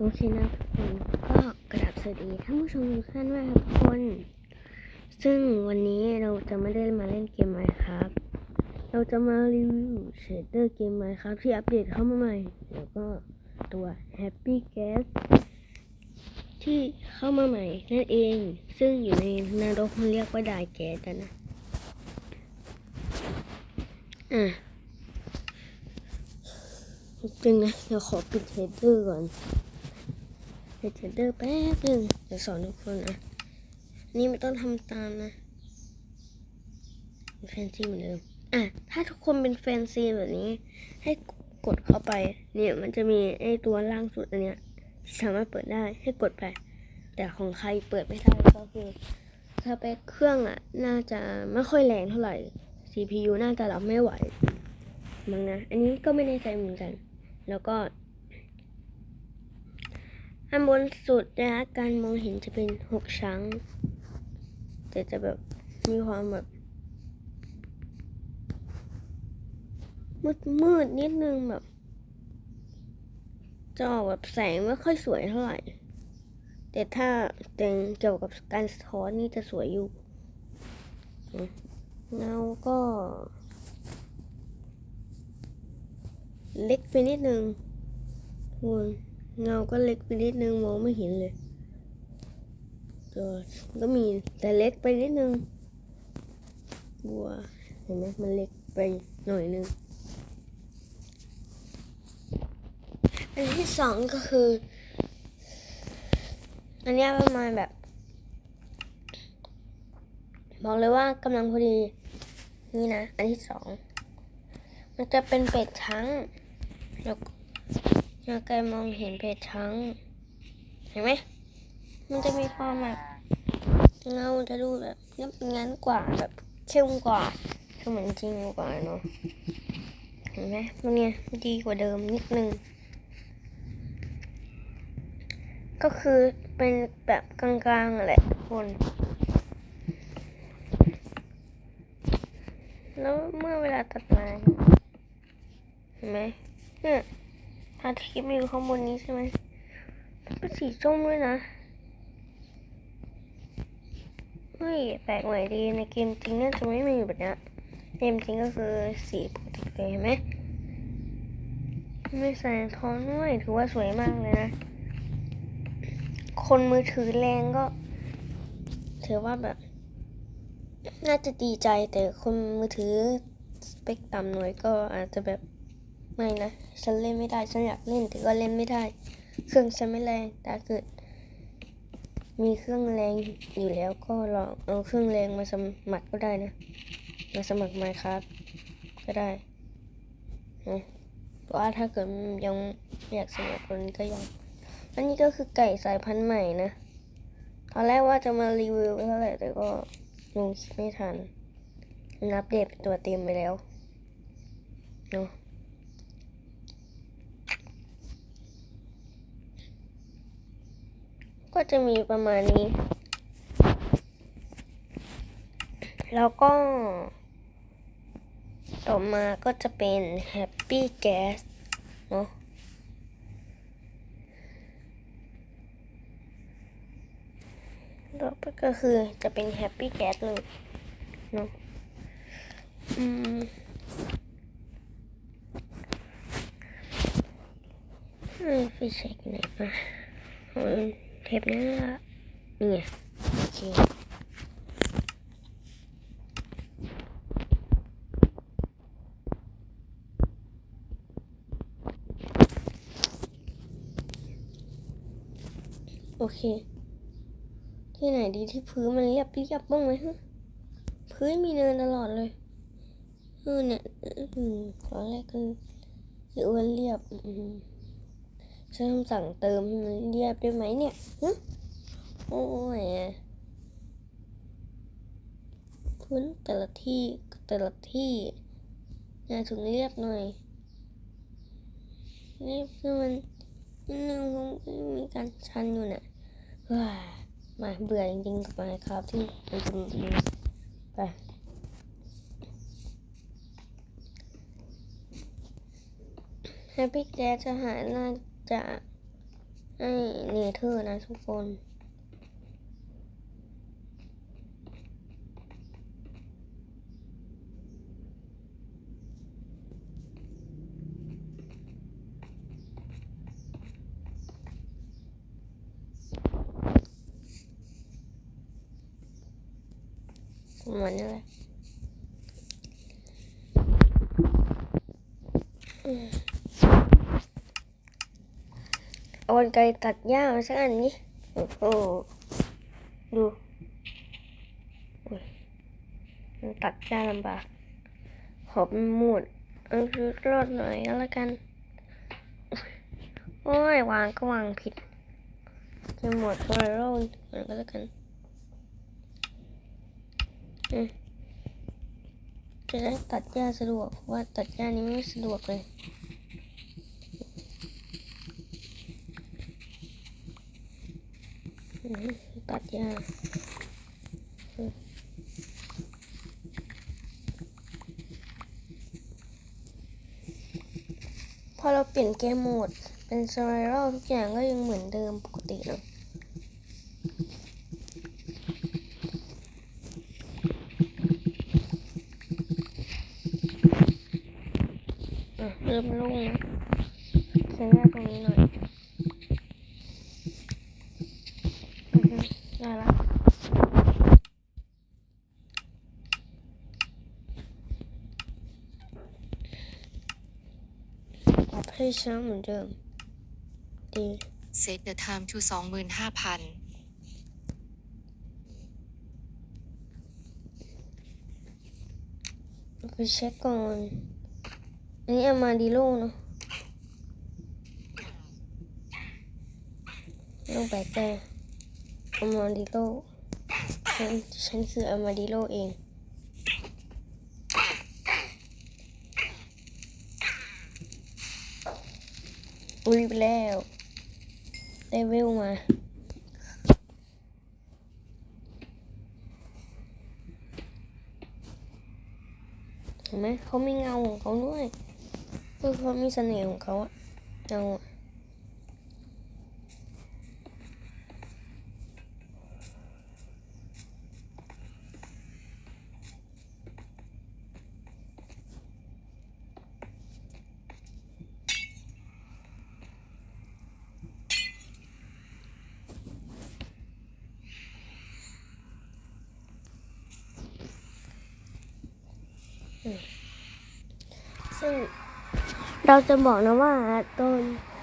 โอเคนะผมก็กราบสวัสดีท่านผู้ชมทุกท่านด้วยครับทุกคน ซึ่งวันนี้เราจะไม่ได้มาเล่นเกมใหมครับ เราจะมารีวิวเชดเดอร์เกมใหมครับ ที่อัปเดตเข้ามาใหม่ แล้วก็ตัว Happy Gas ที่เข้ามาใหม่นั่นเอง ซึ่งอยู่ในนรกมันเรียกว่าดายแก๊สนะอะจริงนะเดี๋ยวขอปิดเฮดเดอร์ก่อน เดี๋ยวเทรดเดอร์แป๊บนึงเดี๋ยวสอนทุกคนนะนี่ไม่ต้องทำตามนะแฟนซีเหมือนเดิมอะถ้าทุกคนเป็นแฟนซีแบบนี้ ให้กดเข้าไป เนี่ยมันจะมีไอ้ตัวล่างสุดอันเนี้ยที่สามารถเปิดได้ให้กดไป แต่ของใครเปิดไม่ได้ก็คือ ถ้าไปเครื่องอะ น่าจะไม่ค่อยแรงเท่าไหร่ CPU น่าจะรับไม่ไหวมั้งนะ อันนี้ก็ไม่แน่ใจเหมือนกัน แล้วก็ อันบนสุดนะคะการมองเห็นจะเป็นหกชั้งแต่จะแบบมีความแบบมืดมืดๆนิดนึงแบบจะออกแบบแสงไม่ค่อยสวยเท่าไหร่ แต่ถ้าแต่งเกี่ยวกับการสะท้อนนี่จะสวยอยู่เงาก็ เล็กไปนิดนึงคุณ เงาก็เล็กไปนิดนึงมองไม่เห็นเลยตัวก็มีแต่เล็กไปนิดนึงบัวเห็นไหมมันเล็กไปหน่อยนึงอันที่สองก็คือ อันนี้ประมาณแบบ บอกเลยว่ากำลังพอดีนี่นะ อันที่สอง มันจะเป็นเป็ดช้างแล้ว แล้วแกมองเห็นเป็ดช้ง เห็นไหม มันจะมีความแบบเงาจะดูแบบงียบงั้นกว่าแบบเข้มกว่าเสมือนจริงกว่าเนาะ เห็นไหมมันเนี่ยดีกว่าเดิมนิดนึง ก็คือเป็นแบบกลางๆอะแหละคนแล้วเมื่อเวลาตัดมาเห็นไหมเนี่ย พระอาทิตย์มันอยู่ข้างบนนี้ใช่ไหมเป็นสีส้มด้วยนะ เฮ้ย แปลกใหม่ดี ในเกมจริงน่าจะไม่มีแบบนี้เกมจริงก็คือสีปกติเลยเห็นไหม ไม่ใส่ท้อนด้วยถือว่าสวยมากเลยนะ คนมือถือแรงก็ ถือว่าแบบ น่าจะดีใจแต่คนมือถือสเปคต่ำหน่อยก็อาจจะแบบ ไม่นะ ฉันเล่นไม่ได้ ฉันอยากเล่นแต่ก็เล่นไม่ได้ เครื่องฉันไม่แรงแต่ถ้าเกิด มีเครื่องแรงอยู่แล้วก็ลองเอาเครื่องแรงมาสมัครก็ได้นะ มาสมัครมาครับ ก็ได้นะแต่ว่าถ้าเกิดยังอยากสมัครคนก็ยัง อันนี้ก็คือไก่สายพันธุ์ใหม่นะตอนแรกว่าจะมารีวิวเท่าไหร่แต่ก็ลงคลิปไม่ทันนอัปเดตตัวเต็มไปแล้วเนาะ ก็จะมีประมาณนี้ แล้วก็ ต่อมาก็จะเป็น Happy Gas เนาะต่อไปก็คือจะเป็น Happy Gas เลยเนาะอืมเฮ้ยไปเช็คไหนมาอ้ย เทปนี้ละนี่ไงโอเคโอเค ที่ไหนดีที่พื้นมันเรียบเรียบบ้างไหมฮะพื้นมีเนินตลอดเลยเออเนี่ยอืมตอนแรกก็หรือว่าเรียบอืม ฉันคำสั่งเติมให้มันเรียบได้ไหมเนี่ยโอ้ยพื้นแต่ละที่แต่ละที่น่าถึงเรียบหน่อยเรียบคือมันมันมีการชันอยู่เนี่ยว้ามาเบื่อจริงๆกับมาครับที่มันจะมีไปแฮปปี้แกจะหาน่า จะไอ้เนเธอร์นะทุกคนเหมือนนี่แหละอืมเอา กรรไกรตัดหญ้ามาสักอันนี้โอ้โหดูมันตัดหญ้าลำบากขอเป็นหมุดเอาชีวิตรอดหน่อยก็แล้วกัน โอ้ยวางก็วางผิดจะหมดไวรัลเหมือนก็แล้วกันอืมจะได้ตัดหญ้าสะดวกเพราะว่าตัดหญ้านี้ไม่สะดวกเลย อืม ตัดหญ้าอืมพอเราเปลี่ยนเกมโหมด เป็นสไ i รัลทุกอย่างก็ยังเหมือนเดิมปกติเนอะอะเริ่มลุ่งนะใช้หน้าตรงนี้หน่อยอือฮึได้ละ ปรับให้ช้าเหมือนเดิม ดี Set the time to 25,000ไปเช็คก่อน อันนี้เอามาดีโลเนาะไม่ต้องแปลกใจเอามาดีโลฉันฉันคือเอามาดีโลเอง อุ้ยไปแล้วได้เวลมาเห็นไหมเขามีเงาของเขาด้วยคือเขามีเสน่ห์ของเขาอะเงาอะ ซึ่งเราจะบอกนะว่าตอน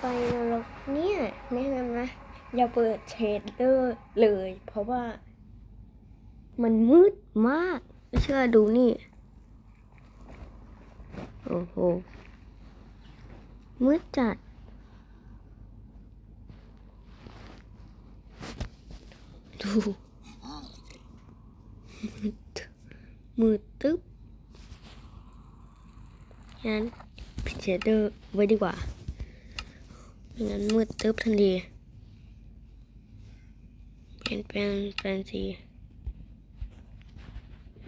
ไปนรกเนี่ยแนะนำนะ อย่าเปิดเชดเดอร์เลย เพราะว่า มันมืดมากไม่เชื่อดูนี่ โอ้โห มืดจัด ดู มืด มืดตึ๊บ งั้นปิดเชดเดอร์ไว้ดีกว่าไม่งั้นมืดตึ๊บทันทีเปลี่ยนเป็นแฟนซี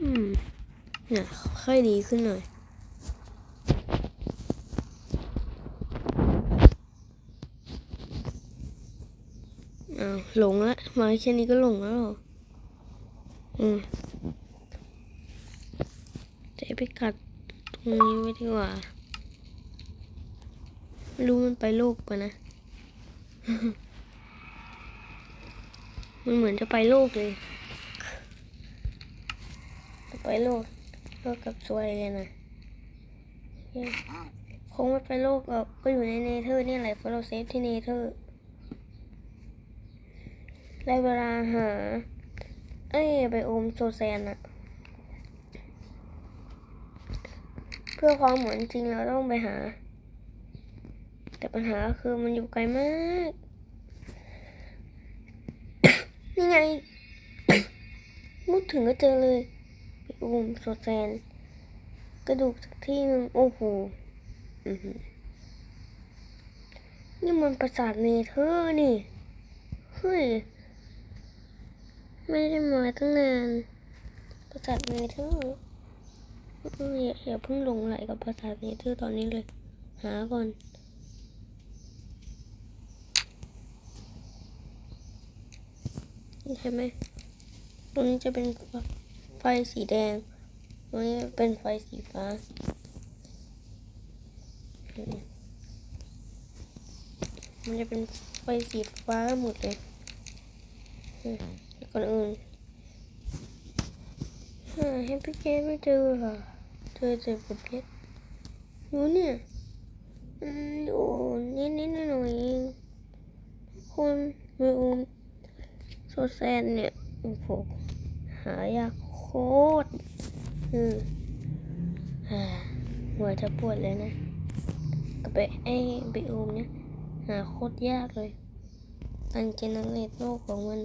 อืมเนี่ยค่อยดีขึ้นหน่อยอ้าวหลงละมาแค่นี้ก็หลงแล้วหรอ อืมจะไปกัด ตรงนี้ไว้ดีกว่า ไม่รู้มันไปโลกปะนะ มันเหมือนจะไปโลกเลย จะไปโลกโลกกับสวยเลยนะคงไม่ไปโลกหรอกก็อยู่ในเนเธอร์นี่แหละเพราะเราเซฟที่เนเธอร์ได้เวลาหา เอ้ยไปโอมโซแซนอะ พื่อความเหมือนจริงเราต้องไปหา แต่ปัญหาคือมันอยู่ไกลมาก นี่ไงมุดถึงก็เจอเลยไปโอมโซแซน กระดูกสักที่นึงโอ้โหนี่มันปราสาทเนเธอร์นี่ เฮ้ย ไม่ได้มาตั้งนาน ปราสาทเนเธอร์ อย่าเพิ่งลงไหลกับปราสาเนเธอร์ตอนนี้เลย หาก่อนใช่ไหมตรงนี้จะเป็นไฟสีแดง ตรงนี้เป็นไฟสีฟ้า มันจะเป็นไฟสีฟ้าหมดเลยก่อนอื่น หาแฮปปี้เกตไม่เจอค่ะเจอแต่บทเพชรอยู่เนี่ยอืมอยู่นิดนิดหน่อยเองคนไม่อุ้มโซแซนเนี่ยโอ้โหหายากโคตรอืมอ่าหัวจะปวดเลยนะกับไปไอ้ไปโอมเนี่ยหาโคตรยากเลย อันเจนเนเรตโลกของมัน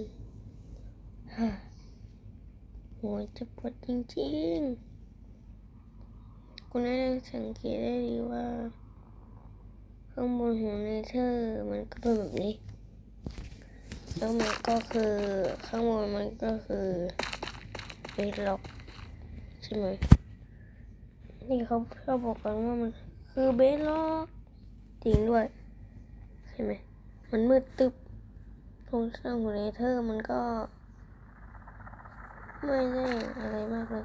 ฮะ โหจะปวดจริงๆ คุณได้สังเกตได้ดีว่า ข้างบนหัวเนเธอร์มันก็เป็นแบบนี้ แล้วมันก็คือข้างบนมันก็คือเป็นล็อกใช่ไหมนี่เขาชอบบอกกันว่ามันคือเบสล็อกจริงด้วย ใช่ไหมมันมืดตึบโครงสร้างของเนเธอร์มันก็ ไม่ได้อะไรมากเลย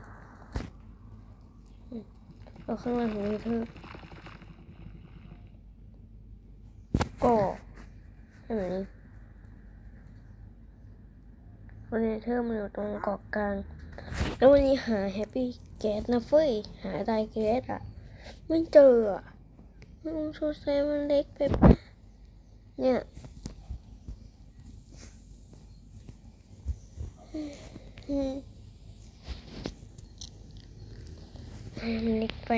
เอาข้างล่างของเนเธอก็ให้แบบนี้เพราะเนเธอมันอยู่ตรงเกาะกลาง แล้ววันนี้หาแฮปปี้แก๊สนะเฟ้ย หาไดแก๊สอะ ไม่เจออะมันโซเซมันเล็กไปเนี่ยอืมมั นเล็กไป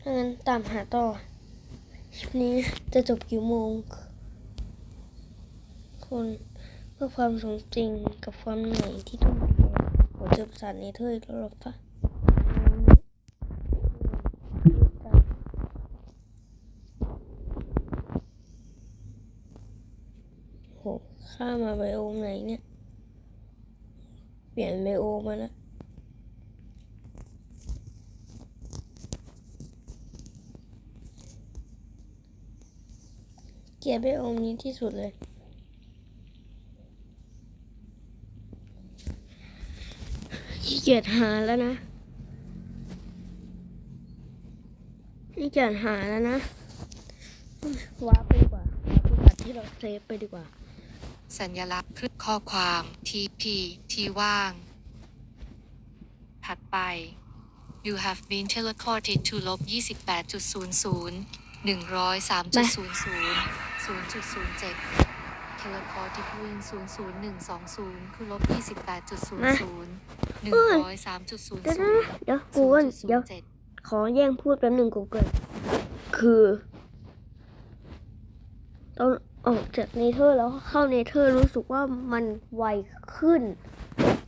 ถ้างั้นตามหาต่อคลิปนี้จะจบกี่โมงคนเพื่อความสมจริงกับความเหนื่อยที่ทุ่มเทผมจอประสาทเนเธอร์อีกแล้วหรอปะโหข้ามาไบโอมไหนเนี่ย เปลี่ยนไบโอมมาแล้ว เกลียดไบโอมนี้ที่สุดเลย ขี้เกียจหาแล้วนะขี้เกียจหาแล้วนะว้าร์ปไปดีกว่าว้าร์ปไปที่เราเซฟไปดีกว่า สัญลักษณ์คลิปข้อความ TP ที่ว่าง ถัดไป You have been teleported to ลบ28.00 103.00 0.07 Teleport ที่พื้น00120 คือลบ28.00เดี๋ยวนะเดี๋ยวกูก่อนเดี๋ยว103.00ขอแย่งพูดแป๊บหนึ่งกูเกินคือตอนออกจากเนเธอร์แล้วเข้าเนเธอร์รู้สึกว่ามันไวขึ้น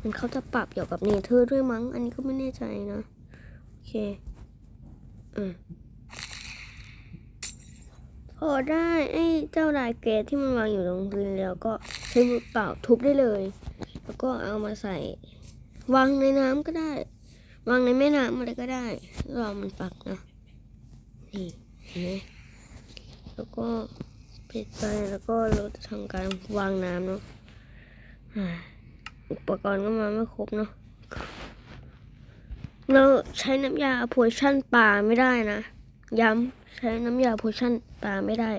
มันเขาจะปรับเกี่ยวกับเนเธอร์ด้วยมั้ง อันนี้ก็ไม่แน่ใจนะ โอเค อืม พอได้ไอ้เจ้าลายเกตที่มันวางอยู่ตรงพื้นแล้วก็ใช้มือเปล่าทุบได้เลย แล้วก็เอามาใส่ วางในน้ำก็ได้ วางในแม่น้ำอะไรก็ได้รอมันปักนะนี่เห็นไหมแล้วก็ปิดไปแล้วก็เราจะทำการวางน้ำเนาะอุปกรณ์ก็มาไม่ครบเนาะเราใช้น้ำยาโพชั่นปลาไม่ได้นะ ย้ำ ใช้น้ำยาโพชั่นปลาไม่ได้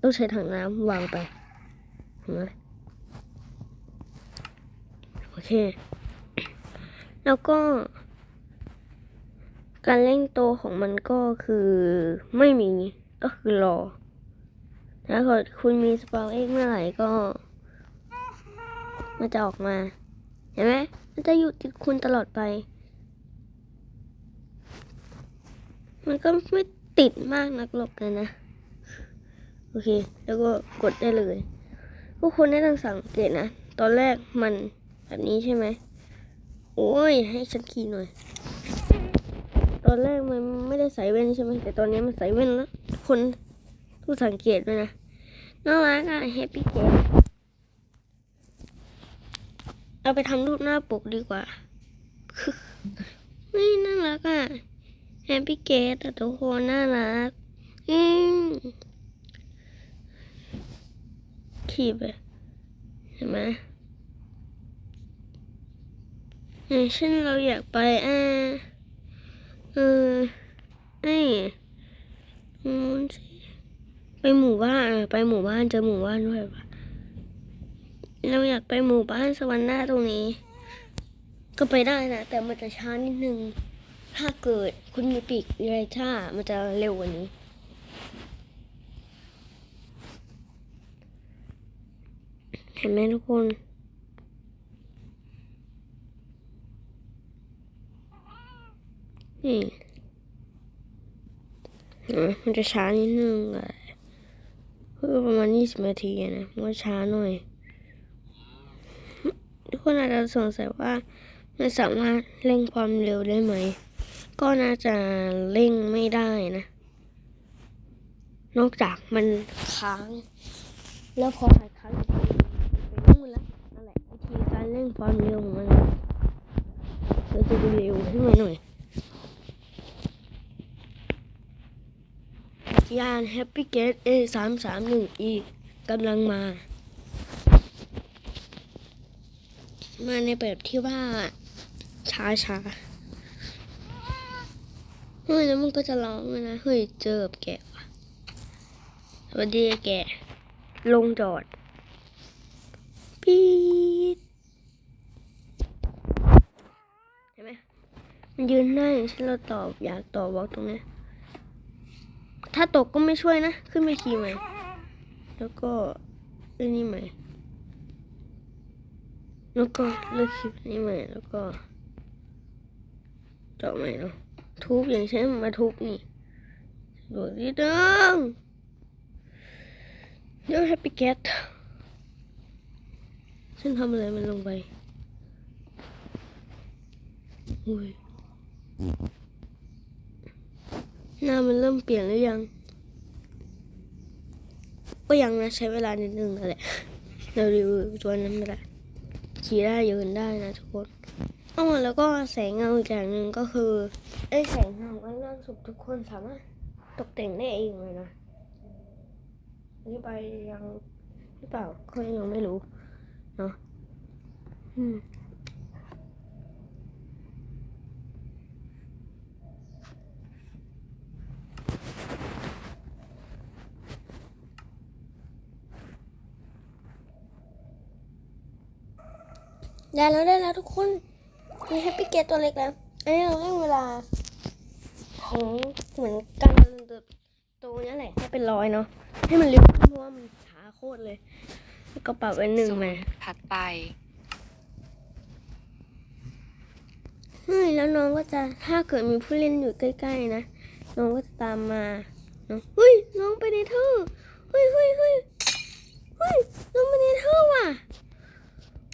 ต้องใช้ถังน้ำวางไปเห็นไหมโอเค แล้วก็ การเร่งโตวของมันก็คือไม่มีก็คือรอ ถ้าเกิดคุณมีสปาวเอ็กเมื่อไหร่ก็ มันจะออกมา เห็นไหมมันจะอยู่ติดคุณตลอดไป มันก็ไม่ ติดมากนักหรอกเลยนะ โอเค แล้วก็กดได้เลยทุกคนได้ต้องสังเกตนะ ตอนแรกมันแบบนี้ใช่ไหม โอ้ย ให้ฉันขี่หน่อย ตอนแรกมันไม่ได้ใส่แว่นใช่ไหม แต่ตอนนี้มันใส่แว่นแล้ว คนทุกสังเกตด้วยนะ น่ารักอะแฮปปี้เกตเอาไปทำรูปหน้าปกดีกว่า ไม่น่ารักอะ แฮปปี้เกต่ทุกคนน่ารัก อืมขีบเห็นไหมอย่างเช่นเราอยากไปอ่าเออไอ้นู้นสิไปหมู่บ้านไปหมู่บ้านเจอหมู่บ้านด้วยปะเราอยากไปหมู่บ้านสวรรค์หน้าตรงนี้ ก็ไปได้นะ แต่มันจะช้านิดนึง ถ้าเกิดคุณมีปีกไรท่ามันจะเร็วกว่านี้ เห็นไหมทุกคน นี่มันจะช้านิดนึงอะเพื่อประมาณยี่สิบนาทีอะนะมันช้าหน่อย ทุกคนอาจจะสงสัยว่ามันสามารถเร่งความเร็วได้ไหม ก็น่าจะเร่งไม่ได้นะ นอกจากมันค้าง แล้วพอหายค้างอีกทีไปนู่นล้วนั่นแหละวิธีการเร่งความเร็วของมันเราจะเร็วขึ้นมาหน่อยยาน Happy Gate A 3 3 1อีกกำลังมา มาในแบบที่ว่าช้าช้า เฮ้ยแล้วมันก็จะร้องเลยนะเฮ้ยเจอบแกะว่ะสวัสดีแกะ ลงจอดปี๊ดเห็นไหมมันยืนหน้าอย่างเช่นเราตอบอยากตอบบล็อกตรงนี้ถ้าตกก็ไม่ช่วยนะ ขึ้นไปขี่ใหม่ แล้วก็เล่นนี่ใหม่ แล้วก็เลือกคลิปนี้ใหม่ แล้วก็เจาะใหม่เนาะ ทุบอย่างเช่นมาทุบนี่สะดวกนิดนึงเดี๋ยวแฮปปี้แคทฉันทำอะไรมันลงไปอุ้ยหน้ามันเริ่มเปลี่ยนหรือยัง ก็ยังนะใช้เวลานิดนึงนั่นแหละเรารีวิวตัวนั้นไม่ได้ขี่ได้ยืนได้นะทุกคน อ๋อแล้วก็แสงเงาอีกอย่างหนึ่งก็คือไอ้แสงเงาข้างล่างสุดทุกคนสามารถตกแต่งได้เองเลยนะนี่ไปยังหรือเปล่าก็ยังไม่รู้เนาะอืมได้แล้วได้แล้วทุกคน มีแฮปปี้เกตตัวเล็กแล้วอันนี้เราเร่งเวลาของเหมือนการเจริญเติบโตนี่แหละให้เป็นร้อยเนาะให้มันเร็วขึ้นเพราะว่ามันช้าโคตรเลยแล้วก็ปรับไว้หนึ่งศูมานย์ถัดไปเฮ้ยแล้วน้องก็จะถ้าเกิดมีผู้เล่นอยู่ใกล้ๆนะน้องก็จะตามมาเนาะเฮ้ยน้องไปในท่อเฮ้ยเฮ้ยเฮ้ยเฮ้ยน้องไปในท่อว่ะ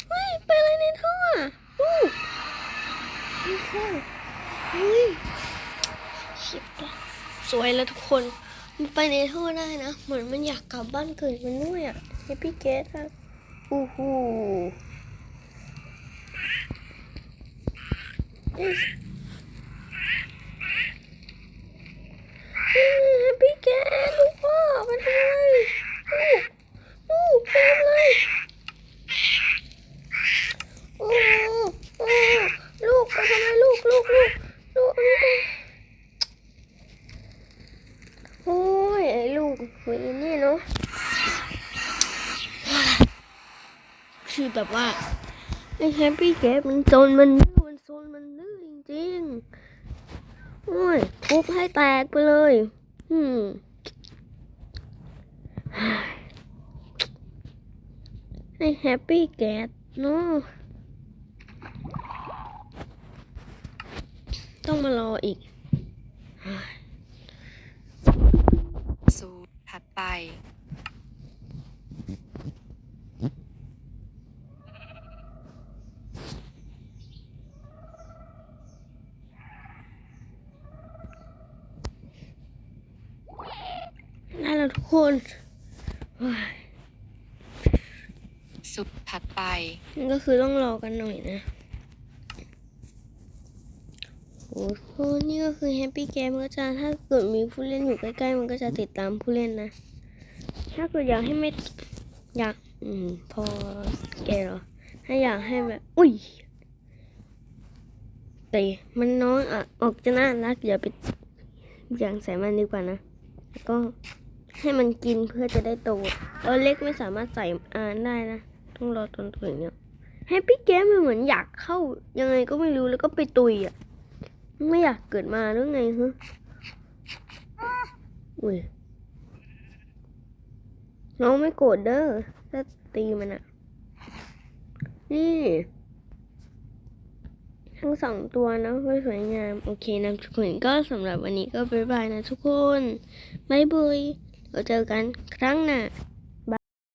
เฮ้ยไปอะไรในท่ออะ สวยแล้วทุกคน มันไปในท่อได้นะ เหมือนมันอยากกลับบ้านเกิดมันด้วยอะเฮปปี้เกตครับอู้หูพี่แกลูกพ่อมันทำอะไรลูกลูกเป็นอะไรโอ้โอ้ลูกไปทำอะไรลูกลูกลูกลูกนี่ไปโอ้ยไอ้ลูกวีนี่เนาะคือ แบบว่าไอ้แฮปปี้แกมันจนมันดื้อมันโซนมันดื้อจริงๆโอ้ยทุบให้แตกไปเลยอืมไอแฮปปี้แกดเนาะต้องมารออีกศูนย์ถัดไป ได้แล้วทุก คนโอ้ยสุดถัดไปนี่ก็คือต้องรอกันหน่อยนะโอ้โหนี่ก็คือแฮปปี้เกมก็จะถ้าเกิดมีผู้เล่นอยู่ใกล้ๆ มันก็จะติดตามผู้เล่นนะ ถ้าเกิดอยากให้ไม่อยาก อืม พอแกเหรอ ถ้าอยากให้แบบ อุ้ยแต่มันน้อยอะ ออกจะน่ารักอย่าไปอย่างใส่มันดีกว่านะ แล้วก็ ให้มันกินเพื่อจะได้โตตัวเล็กไม่สามารถใส่อ่านได้นะ ต้องรอตอนตัวอย่างเนี้ยให้พี่แกมันเหมือนอยากเข้า ยังไงก็ไม่รู้แล้วก็ไปตุยอะ ไม่อยากเกิดมาหรือไงฮะอุ้ยน้องไม่โกรธเด้อถ้าตีมันอะนี่ทั้งสองตัวนะก็สวยงาม โอเคนะทุกคนก็สำหรับวันนี้ก็บ๊ายบายนะทุกคน บ๊ายบาย เราเจอกันครั้งหน้า